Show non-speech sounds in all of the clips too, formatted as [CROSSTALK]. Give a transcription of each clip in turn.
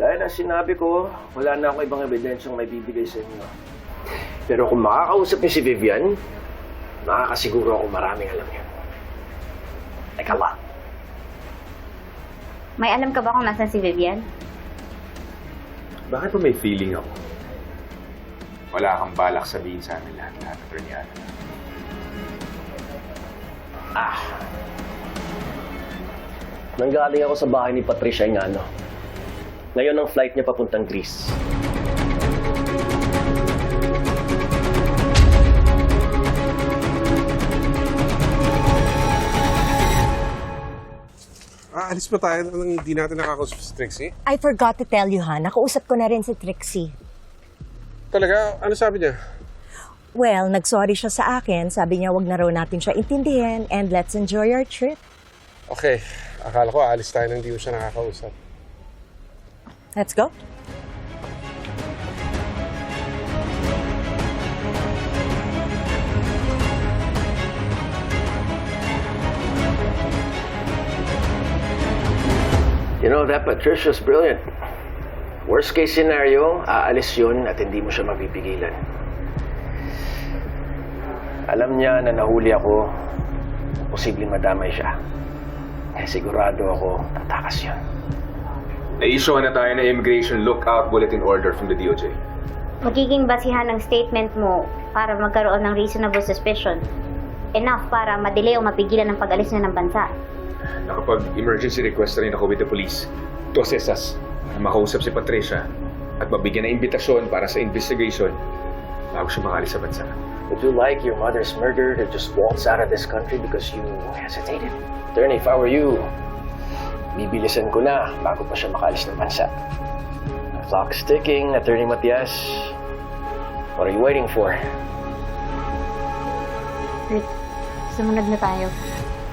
Gaya na sinabi ko, wala na akong ibang ebidensyang may bibigay sa inyo. Pero kung makakausap niyo si Vivian, makakasiguro ako maraming alam niyo. Like a lot. May alam ka ba kung nasan si Vivian? Bakit ba may feeling ako? Wala kang balak sabihin sa amin lahat-lahat, Attorney Alan. Ah. Nanggaling ako sa bahay ni Patricia Ingano. Ngayon ang flight niya papuntang Greece. Aalis pa tayo nang hindi natin nakakausap si Trixie. I forgot to tell you, ha. Nakausap ko na rin si Trixie. Talaga? Ano sabi niya? Well, nagsorry siya sa akin. Sabi niya wag na raw natin siya intindihin and let's enjoy our trip. Okay. Akala ko aalis tayo nang hindi mo siya nakakausap. Let's go. You know, that Patricia's brilliant. Worst case scenario, aalis yun at hindi mo siya mapipigilan. Alam niya na nahuli ako, posibleng madamay siya. Kaya sigurado ako, tatakas yun. Na-issue na tayo ng Immigration Lookout Bulletin Order from the DOJ. Magiging basihan ng statement mo para magkaroon ng reasonable suspicion. Enough para madelay o mapigilan ang pag-alis niya ng bansa. Nakapag-emergency request na rin ako with the police to assess us para makausap si Patricia at mabigyan ng imbitasyon para sa investigation bago siya makalis sa bansa. Would you like your mother's murder to just waltz out of this country because you hesitated? Attorney, if I were you, bibilisan ko na bago pa siya makalis ng bansa. The clock's ticking, Attorney Matias. What are you waiting for? Rick, sumunod na tayo.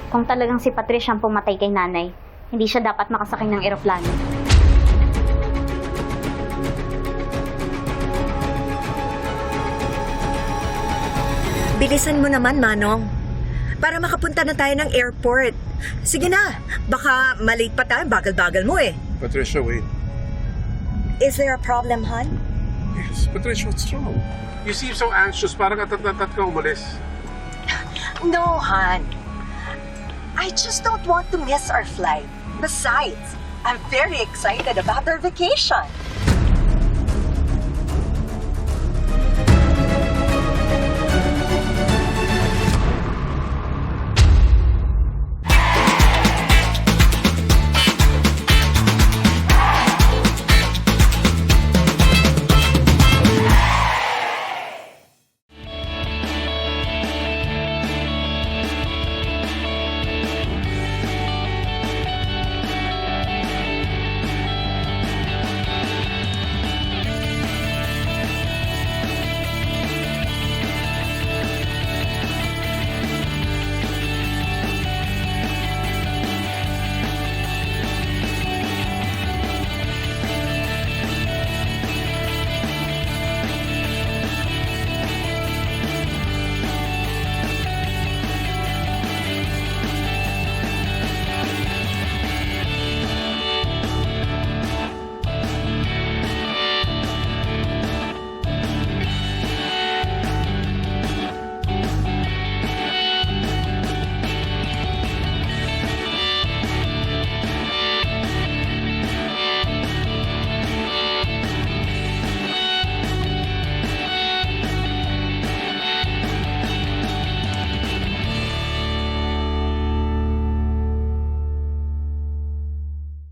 Kung talagang si Patricia ang pumatay kay nanay, hindi siya dapat makasakay ng eroplano. Bilisan mo naman, Manong. Para makapunta na tayo ng airport. Sige na, baka malate pa tayo. Bagal-bagal mo eh. Patricia, wait. Is there a problem, hon? Yes, Patricia, what's wrong? You seem so anxious. Parang atat-atat ka umalis. [SIGHS] No, hon. I just don't want to miss our flight. Besides, I'm very excited about our vacation.